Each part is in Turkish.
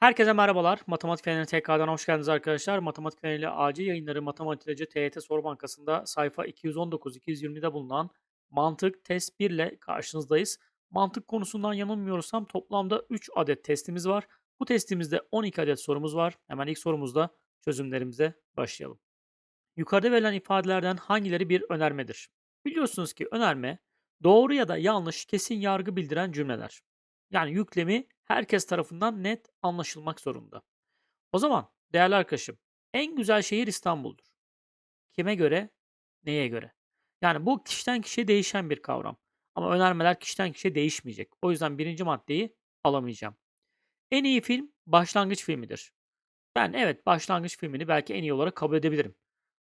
Herkese merhabalar. Matematik Feneri'ne tekrardan hoş geldiniz arkadaşlar. Matematik Feneri acil yayınları Matematikçi TYT Soru Bankası'nda sayfa 219-220'de bulunan mantık test 1 ile karşınızdayız. Mantık konusundan yanılmıyorsam toplamda 3 adet testimiz var. Bu testimizde 12 adet sorumuz var. Hemen ilk sorumuzda çözümlerimize başlayalım. Yukarıda verilen ifadelerden hangileri bir önermedir? Biliyorsunuz ki önerme doğru ya da yanlış kesin yargı bildiren cümleler. Yani yüklemi herkes tarafından net anlaşılmak zorunda. O zaman değerli arkadaşım en güzel şehir İstanbul'dur. Kime göre? Neye göre? Yani bu kişiden kişiye değişen bir kavram. Ama önermeler kişiden kişiye değişmeyecek. O yüzden birinci maddeyi alamayacağım. En iyi film başlangıç filmidir. Ben evet başlangıç filmini belki en iyi olarak kabul edebilirim.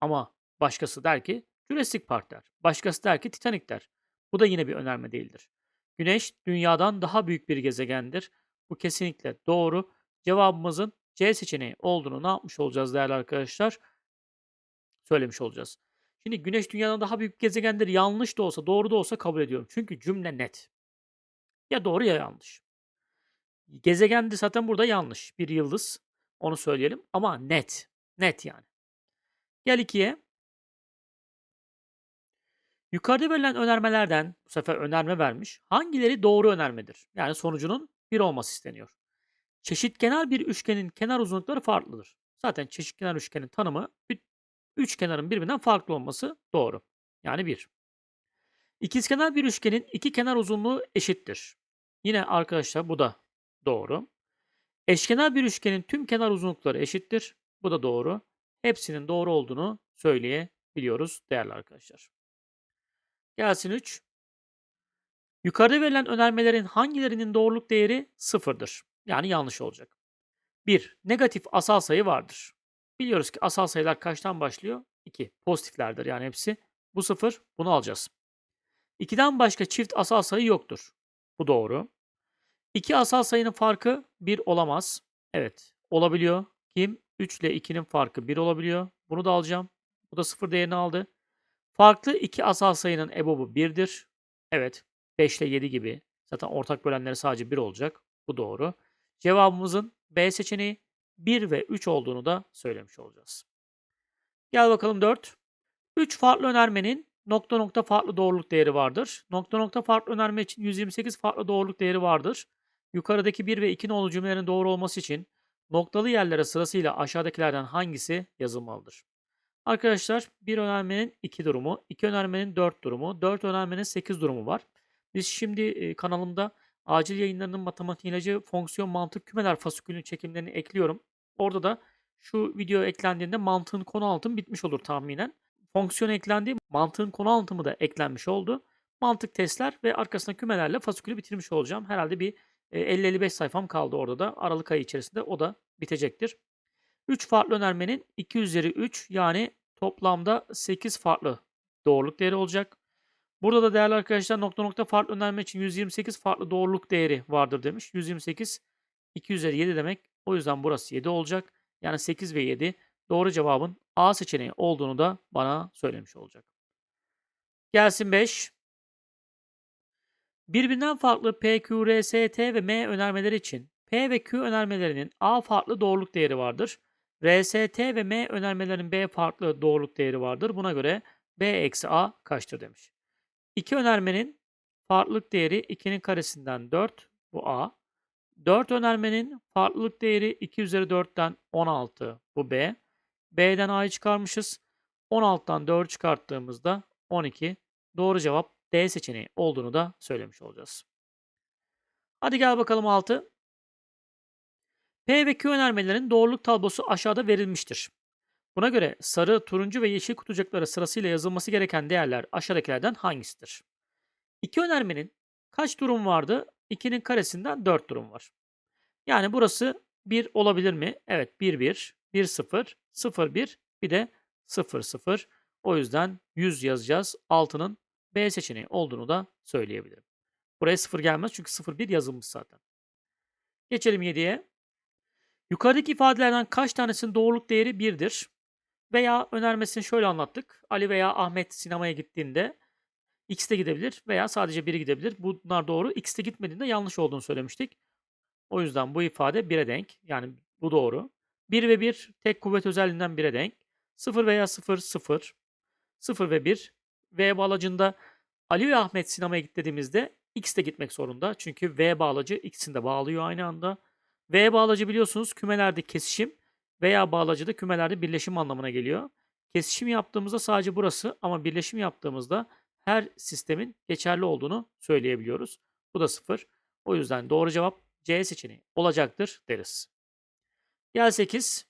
Ama başkası der ki Jurassic Park der. Başkası der ki Titanic der. Bu da yine bir önerme değildir. Güneş dünyadan daha büyük bir gezegendir. Bu kesinlikle doğru. Cevabımızın C seçeneği olduğunu ne yapmış olacağız değerli arkadaşlar? Söylemiş olacağız. Şimdi Güneş dünyadan daha büyük gezegendir. Yanlış da olsa, doğru da olsa kabul ediyorum. Çünkü cümle net. Ya doğru ya yanlış. Gezegen de zaten burada yanlış. Bir yıldız. Onu söyleyelim. Ama net. Net yani. Gel ikiye. Yukarıda verilen önermelerden, bu sefer önerme vermiş, hangileri doğru önermedir? Yani sonucunun 1 olması isteniyor. Çeşitkenar bir üçgenin kenar uzunlukları farklıdır. Zaten çeşitkenar üçgenin tanımı üç kenarın birbirinden farklı olması doğru. Yani 1. İkizkenar bir üçgenin iki kenar uzunluğu eşittir. Yine arkadaşlar bu da doğru. Eşkenar bir üçgenin tüm kenar uzunlukları eşittir. Bu da doğru. Hepsinin doğru olduğunu söyleyebiliyoruz değerli arkadaşlar. Gelsin 3. Yukarıda verilen önermelerin hangilerinin doğruluk değeri sıfırdır? Yani yanlış olacak. 1. Negatif asal sayı vardır. Biliyoruz ki asal sayılar kaçtan başlıyor? 2. Pozitiflerdir yani hepsi. Bu sıfır. Bunu alacağız. 2'den başka çift asal sayı yoktur. Bu doğru. 2 asal sayının farkı 1 olamaz. Evet. Olabiliyor. Kim? 3 ile 2'nin farkı 1 olabiliyor. Bunu da alacağım. Bu da sıfır değerini aldı. Farklı iki asal sayının ebobu 1'dir. Evet. 5 ile 7 gibi. Zaten ortak bölenleri sadece 1 olacak. Bu doğru. Cevabımızın B seçeneği 1 ve 3 olduğunu da söylemiş olacağız. Gel bakalım 4. 3 farklı önermenin nokta nokta farklı doğruluk değeri vardır. Nokta nokta farklı önerme için 128 farklı doğruluk değeri vardır. Yukarıdaki 1 ve 2 nolu cümlelerin doğru olması için noktalı yerlere sırasıyla aşağıdakilerden hangisi yazılmalıdır? Arkadaşlar bir önermenin 2 durumu, 2 önermenin 4 durumu, 4 önermenin 8 durumu var. Biz şimdi e, kanalımda acil yayınlarının matematik ilacı fonksiyon mantık kümeler fasikülünün çekimlerini ekliyorum. Orada da şu video eklendiğinde mantığın konu anlatımı bitmiş olur tahminen. Fonksiyon eklendiği mantığın konu anlatımı da eklenmiş oldu. Mantık testler ve arkasına kümelerle fasikülü bitirmiş olacağım. Herhalde bir e, 50-55 sayfam kaldı orada da. Aralık ayı içerisinde o da bitecektir. 3 farklı önermenin 2 üzeri 3 yani toplamda 8 farklı doğruluk değeri olacak. Burada da değerli arkadaşlar nokta nokta farklı önerme için 128 farklı doğruluk değeri vardır demiş. 128 2 üzeri 7 demek. O yüzden burası 7 olacak. Yani 8 ve 7 doğru cevabın A seçeneği olduğunu da bana söylemiş olacak. Gelsin 5. Birbirinden farklı P, Q, R, S, T ve M önermeleri için P ve Q önermelerinin A farklı doğruluk değeri vardır. R, S, T ve M önermelerinin B farklı doğruluk değeri vardır. Buna göre B eksi A kaçtır demiş. İki önermenin farklılık değeri 2'nin karesinden 4. Bu A. 4 önermenin farklılık değeri 2 üzeri 4'ten 16. Bu B. B'den A'yı çıkarmışız. 16'dan 4 çıkarttığımızda 12. Doğru cevap D seçeneği olduğunu da söylemiş olacağız. Hadi gel bakalım 6. P ve Q önermelerin doğruluk tablosu aşağıda verilmiştir. Buna göre sarı, turuncu ve yeşil kutucuklara sırasıyla yazılması gereken değerler aşağıdakilerden hangisidir? İki önermenin kaç durum vardı? 2'nin karesinden 4 durum var. Yani burası 1 olabilir mi? Evet 1 1, 1 0, 0 1, bir de 0 0. O yüzden 100 yazacağız. 6'nın B seçeneği olduğunu da söyleyebilirim. Buraya 0 gelmez çünkü 0 1 yazılmış zaten. Geçelim 7'ye. Yukarıdaki ifadelerden kaç tanesinin doğruluk değeri 1'dir? Veya önermesini şöyle anlattık. Ali veya Ahmet sinemaya gittiğinde X'te gidebilir veya sadece biri gidebilir. Bunlar doğru. X'te gitmediğinde yanlış olduğunu söylemiştik. O yüzden bu ifade 1'e denk. Yani bu doğru. 1 ve 1 tek kuvvet özelliğinden 1'e denk. 0 veya 0 0. 0 ve 1. V bağlacında Ali ve Ahmet sinemaya git dediğimizde X de gitmek zorunda. Çünkü V bağlacı ikisini de bağlıyor aynı anda. V bağlacı biliyorsunuz kümelerde kesişim veya bağlacıda kümelerde birleşim anlamına geliyor. Kesişim yaptığımızda sadece burası ama birleşim yaptığımızda her sistemin geçerli olduğunu söyleyebiliyoruz. Bu da 0. O yüzden doğru cevap C seçeneği olacaktır deriz. Gel 8.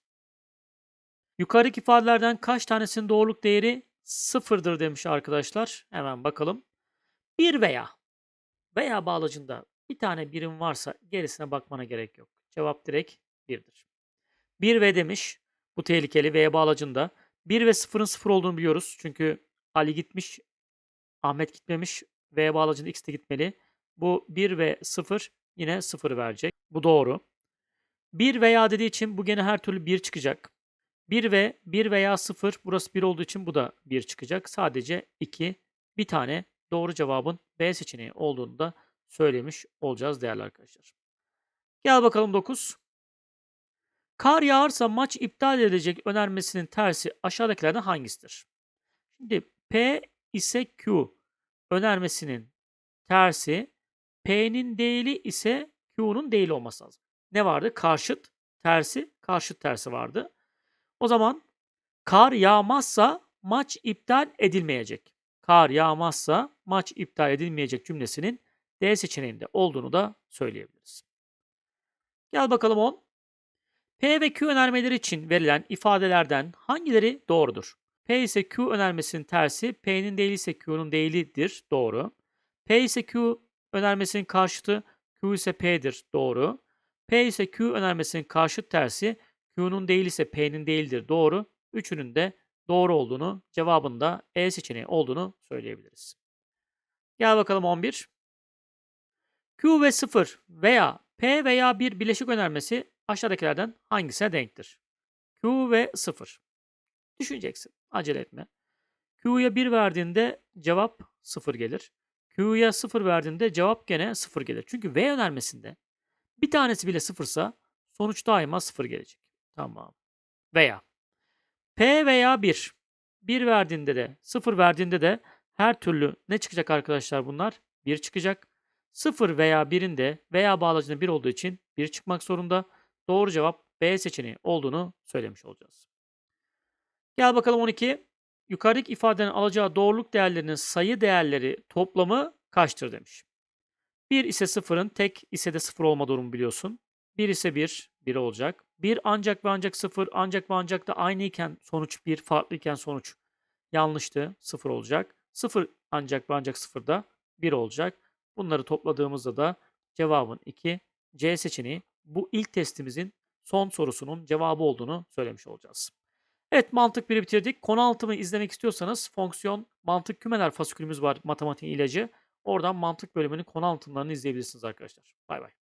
Yukarıdaki ifadelerden kaç tanesinin doğruluk değeri sıfırdır demiş arkadaşlar. Hemen bakalım. Bir veya veya bağlacında bir tane birim varsa gerisine bakmana gerek yok. Cevap direkt 1'dir. 1 ve demiş. Bu tehlikeli V bağlacında. 1 ve 0'ın 0 olduğunu biliyoruz. Çünkü Ali gitmiş, Ahmet gitmemiş. V bağlacında X de gitmeli. Bu 1 ve 0 yine 0 verecek. Bu doğru. 1 veya dediği için bu gene her türlü 1 çıkacak. 1 ve 1 veya 0 burası 1 olduğu için bu da 1 çıkacak. Sadece 2 bir tane doğru cevabın B seçeneği olduğunu da söylemiş olacağız değerli arkadaşlar. Gel bakalım 9. Kar yağarsa maç iptal edilecek önermesinin tersi aşağıdakilerden hangisidir? Şimdi P ise Q önermesinin tersi P'nin değili ise Q'nun değili olması lazım. Ne vardı? Karşıt tersi, karşıt tersi vardı. O zaman kar yağmazsa maç iptal edilmeyecek. Kar yağmazsa maç iptal edilmeyecek cümlesinin D seçeneğinde olduğunu da söyleyebiliriz. Gel bakalım 10. P ve Q önermeleri için verilen ifadelerden hangileri doğrudur? P ise Q önermesinin tersi, P'nin değili ise Q'nun değilidir. Doğru. P ise Q önermesinin karşıtı, Q ise P'dir. Doğru. P ise Q önermesinin karşıt tersi, Q'nun değil ise P'nin değildir. Doğru. Üçünün de doğru olduğunu, cevabında E seçeneği olduğunu söyleyebiliriz. Gel bakalım 11. Q ve 0 veya P veya 1 bileşik önermesi aşağıdakilerden hangisine denktir? Q ve 0. Düşüneceksin. Acele etme. Q'ya 1 verdiğinde cevap 0 gelir. Q'ya 0 verdiğinde cevap gene 0 gelir. Çünkü V önermesinde bir tanesi bile 0 ise sonuç daima 0 gelecek. Tamam. Veya P veya 1. 1 verdiğinde de 0 verdiğinde de her türlü ne çıkacak arkadaşlar bunlar? 1 çıkacak. 0 veya 1'in de veya bağlacında 1 olduğu için 1 çıkmak zorunda. Doğru cevap B seçeneği olduğunu söylemiş olacağız. Gel bakalım 12. Yukarıdaki ifadenin alacağı doğruluk değerlerinin sayı değerleri toplamı kaçtır demiş. 1 ise 0'ın tek ise de 0 olma durumu biliyorsun. 1 ise 1, 1 olacak. 1 ancak ve ancak 0, ancak ve ancak da aynı iken sonuç 1, farklı iken sonuç yanlıştı, 0 olacak. 0 ancak ve ancak 0 da 1 olacak. Bunları topladığımızda da cevabın 2, C seçeneği bu ilk testimizin son sorusunun cevabı olduğunu söylemiş olacağız. Evet mantık 1'i bitirdik. Konu altımı izlemek istiyorsanız fonksiyon mantık kümeler fasikülümüz var matematik ilacı. Oradan mantık bölümünün konu altınlarını izleyebilirsiniz arkadaşlar. Bay bay.